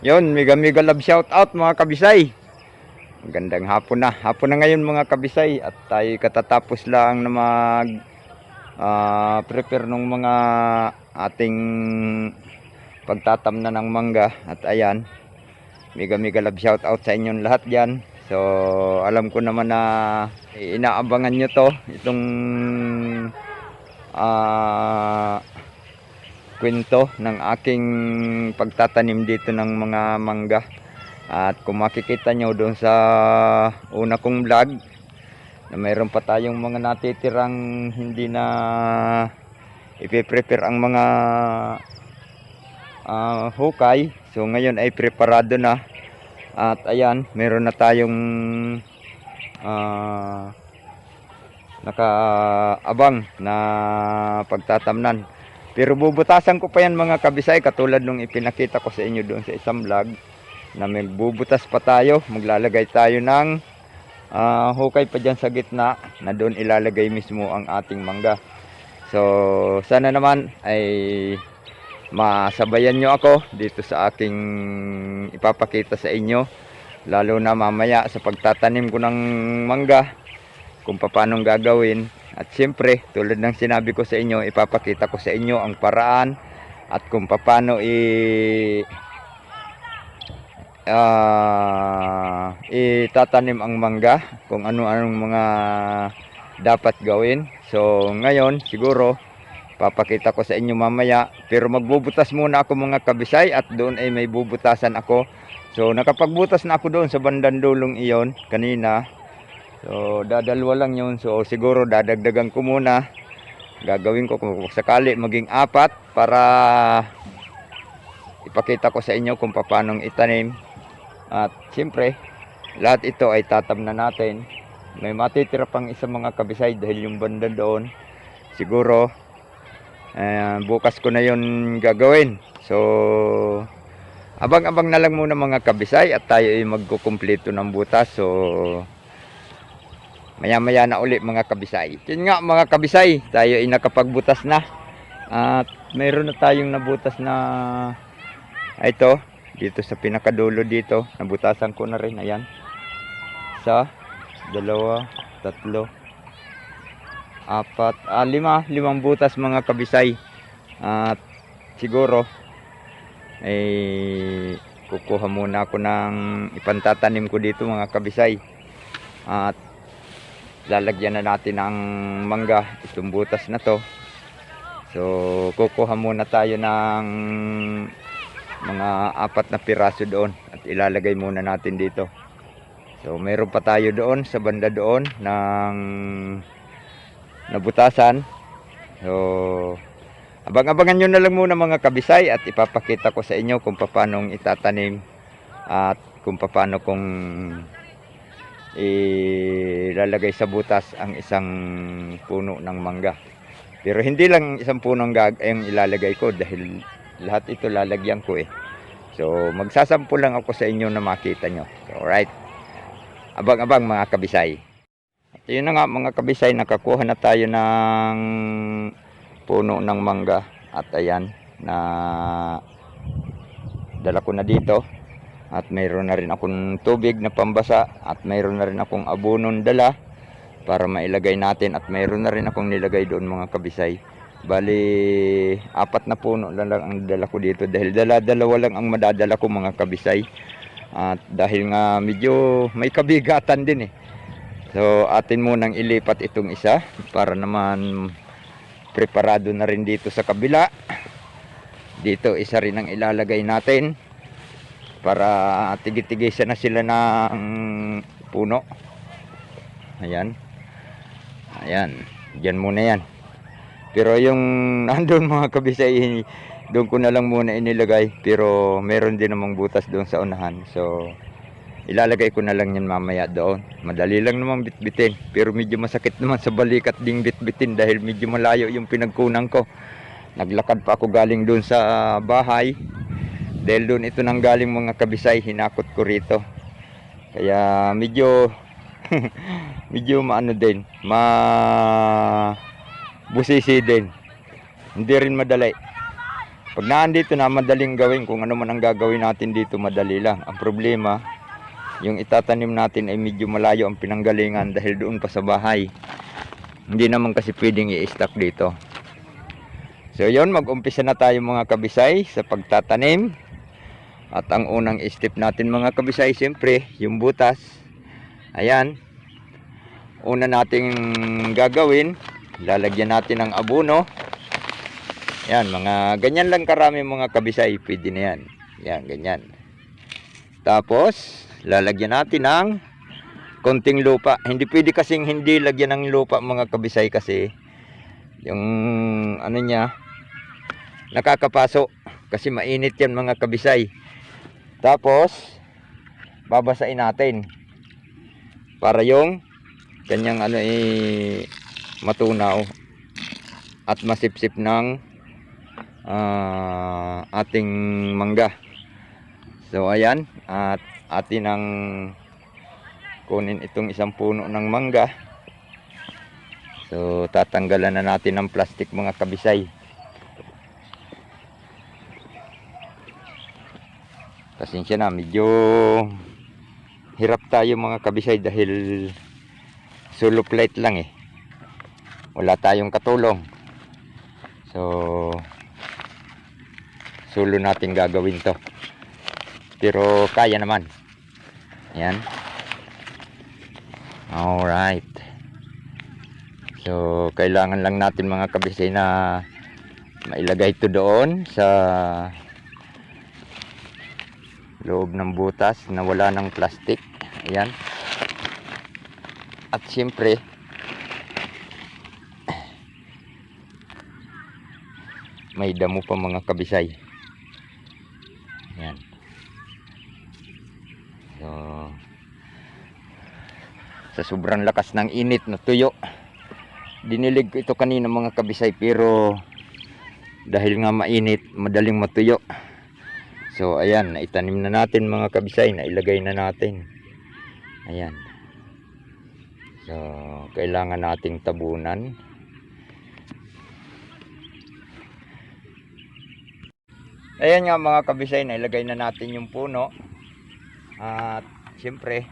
Yun, mega mega love shout out mga kabisay. Magandang hapon na. Hapon na ngayon mga kabisay at tayo katatapos lang na mag ah, prepare ng mga ating pagtatamna ng mangga at ayan. Mega mega love shout out sa inyong lahat diyan. So, alam ko naman na inaabangan nyo to itong ah kwento ng aking pagtatanim dito ng mga mangga. At kung makikita nyo doon sa una kong vlog, na mayroon pa tayong mga natitirang hindi na ipiprepare ang mga ah, hukay. So ngayon ay preparado na. At ayan, meron na tayong ah, nakaabang na pagtatamnan. Pero bubutasan ko pa yan mga kabisay katulad nung ipinakita ko sa inyo doon sa isang vlog na may bubutas pa tayo. Maglalagay tayo ng ah, hukay pa dyan sa gitna na doon ilalagay mismo ang ating mangga. So sana naman ay masabayan nyo ako dito sa aking ipapakita sa inyo. Lalo na mamaya sa pagtatanim ko ng mangga kung paano gagawin. At siyempre, tulad ng sinabi ko sa inyo, ipapakita ko sa inyo ang paraan at kung paano i ah, itatanim ang mangga, kung ano-anong mga dapat gawin. So, ngayon, siguro, papakita ko sa inyo mamaya. Pero magbubutas muna ako mga kabisay at doon ay may bubutasan ako. So, nakapagbutas na ako doon sa bandang dulong iyon kanina. So, dadalwa lang yun. So, siguro dadagdagan ko muna. Gagawin ko kung sakali maging apat para ipakita ko sa inyo kung paano itanim. At siyempre, lahat ito ay tatam na natin. May matitira pang isa mga kabisay dahil yung banda doon. Siguro, eh, bukas ko na yon gagawin. So, abang-abang na lang muna mga kabisay at tayo ay magkukumpleto ng butas. So, Maya-maya na uli mga kabisay. Yun nga mga kabisay, tayo ay nakapagbutas na. At mayroon na tayong nabutas na ah, ito, dito sa pinakadulo dito. Nabutasan ko na rin, ayan. Sa dalawa, tatlo, apat, ah, lima, limang butas mga kabisay. At siguro, ay kukuha muna ako ng ipantatanim ko dito mga kabisay. At lalagyan na natin ng mangga itong butas na to. So kukuha muna tayo ng mga apat na piraso doon at ilalagay muna natin dito. So meron pa tayo doon sa banda doon ng nabutasan. So abang-abangan nyo na lang muna mga kabisay at ipapakita ko sa inyo kung paano itatanim at kung paano kung ilalagay sa butas ang isang puno ng mangga. Pero hindi lang isang puno ang gag ang ilalagay ko dahil lahat ito lalagyan ko eh. So magsasampo lang ako sa inyo na makita nyo. So, alright. Abang-abang mga kabisay. At yun na nga mga kabisay, nakakuha na tayo ng puno ng mangga. At ayan, na dala ko na dito at mayroon na rin akong tubig na pambasa at mayroon na rin akong abonon dala para mailagay natin at mayroon na rin akong nilagay doon mga kabisay. Bali apat na puno lang ang dala ko dito dahil dala dalawa lang ang madadala ko mga kabisay. At dahil nga medyo may kabigatan din eh. So atin munang ilipat itong isa para naman preparado na rin dito sa kabila. Dito isa rin ang ilalagay natin para tigit-tigisan na sila ng puno. Ayan. Ayan. Diyan muna yan. Pero yung nandun mga kabisay, doon ko na lang muna inilagay. Pero meron din namang butas doon sa unahan. So, ilalagay ko na lang yan mamaya doon. Madali lang naman bitbitin. Pero medyo masakit naman sa balikat ding bitbitin dahil medyo malayo yung pinagkunan ko. Naglakad pa ako galing doon sa bahay. Dahil doon ito nang galing mga kabisay, hinakot ko rito. Kaya medyo medyo maano din, ma busisi din. Hindi rin madali. Pag naandito na, madaling gawin. Kung ano man ang gagawin natin dito, madali lang. Ang problema, yung itatanim natin ay medyo malayo ang pinanggalingan dahil doon pa sa bahay. Hindi naman kasi pwedeng i-stack dito. So yon mag-umpisa na tayo mga kabisay sa pagtatanim. At ang unang step natin mga kabisay, siyempre, yung butas. Ayan. Una nating gagawin, lalagyan natin ng abono. Yan, mga ganyan lang karami mga kabisay, pwede na yan. Yan, ganyan. Tapos, lalagyan natin ng konting lupa. Hindi pwede kasing hindi lagyan ng lupa mga kabisay kasi yung ano niya nakakapaso kasi mainit yan mga kabisay. Tapos, babasain natin para yung kanyang ano eh matunaw at masipsip ng ah, ating mangga. So ayan, at atin ang kunin itong isang puno ng mangga. So tatanggalan na natin ng plastic mga kabisay. Pasensya na, medyo hirap tayo mga kabisay dahil solo plate lang eh. Wala tayong katulong. So solo natin gagawin to. Pero kaya naman. Yan. Alright. So, kailangan lang natin mga kabisay na mailagay ito doon sa loob ng butas na wala ng plastic. Ayan. At siyempre, may damo pa mga kabisay. Ayan. So, sa sobrang lakas ng init na tuyo, dinilig ko ito kanina mga kabisay pero dahil nga mainit, madaling matuyo. So, ayan, naitanim na natin mga kabisay, nailagay na natin. Ayan. So, kailangan nating tabunan. Ayan nga mga kabisay, nailagay na natin yung puno. At siyempre,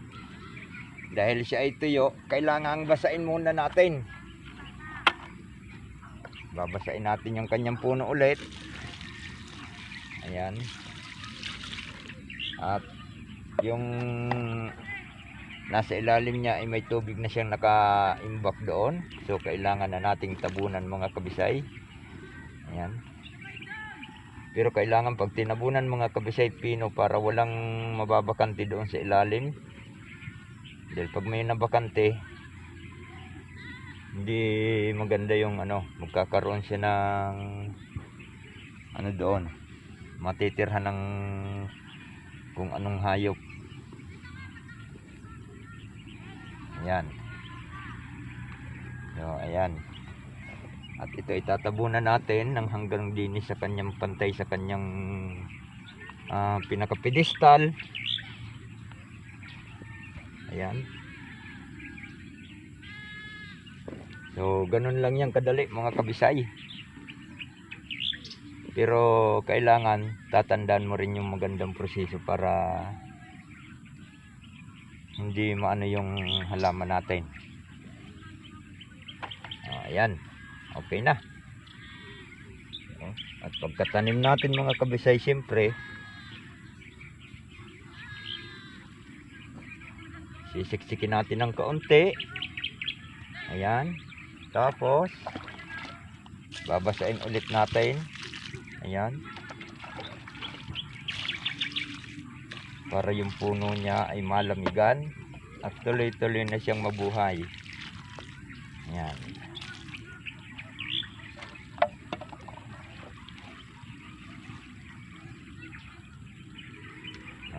dahil siya ay tuyo, kailangan basain muna natin. Babasain natin yung kanyang puno ulit. Ayan. At yung nasa ilalim niya ay may tubig na siyang naka-imbak doon. So kailangan na nating tabunan mga kabisay. Ayan. Pero kailangan pag tinabunan mga kabisay pino para walang mababakante doon sa ilalim. Dahil pag may nabakante, hindi maganda yung ano, magkakaroon siya ng ano doon, matitirhan ng kung anong hayop. Ayan. So, ayan. At ito itatabunan natin ng hanggang dinis sa kanyang pantay sa kanyang ah, pinaka-pedestal. Ayan. So, ganun lang yan kadali mga kabisay. Pero kailangan tatandaan mo rin yung magandang proseso para hindi maano yung halaman natin. Oh, ayan. Okay na. Oh, At pagkatanim natin mga kabisay, siyempre, sisiksikin natin ng kaunti. Ayan. Tapos, babasain ulit natin. Ayan. Para yung puno niya ay malamigan at tuloy-tuloy na siyang mabuhay. Ayan.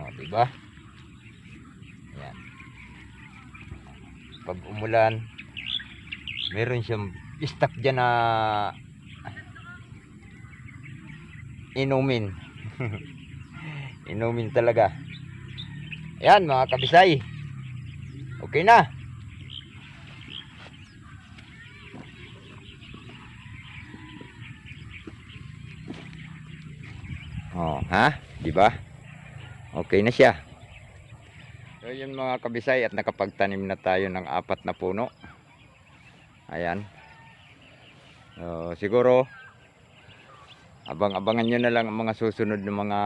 O, diba? Ayan. Pag umulan, meron siyang stock dyan na inumin. inumin talaga. Ayan mga kabisay. Okay na. Oh, ha? Di ba? Okay na siya. So yun mga kabisay at nakapagtanim na tayo ng apat na puno. Ayan. So, siguro abang-abangan nyo na lang ang mga susunod ng mga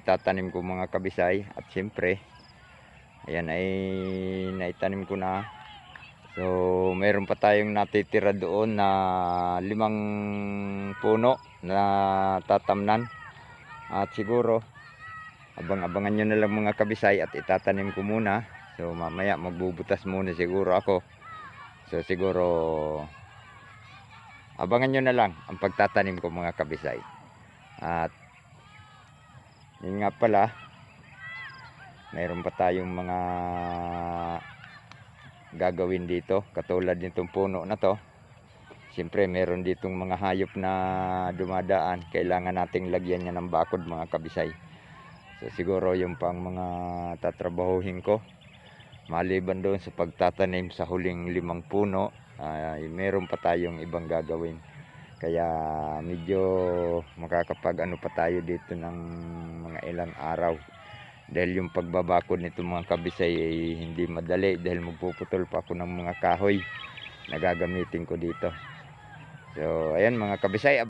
itatanim ko mga kabisay. At siyempre ayan ay naitanim ko na. So mayroon pa tayong natitira doon na limang puno na tatamnan. At siguro abang-abangan nyo na lang mga kabisay at itatanim ko muna. So mamaya magbubutas muna siguro ako. So siguro abangan nyo na lang ang pagtatanim ko mga kabisay. At yun nga pala mayroon pa tayong mga gagawin dito. Katulad nitong puno na to siyempre meron ditong mga hayop na dumadaan. Kailangan nating lagyan niya ng bakod mga kabisay. So siguro yung pang mga tatrabahuhin ko. Maliban doon sa pagtatanim sa huling limang puno ay meron pa tayong ibang gagawin. Kaya medyo makakapag ano pa tayo dito ng mga ilang araw. Dahil yung pagbabakod nito mga kabisay ay hindi madali dahil magpuputol pa ako ng mga kahoy na gagamitin ko dito. So ayan mga kabisay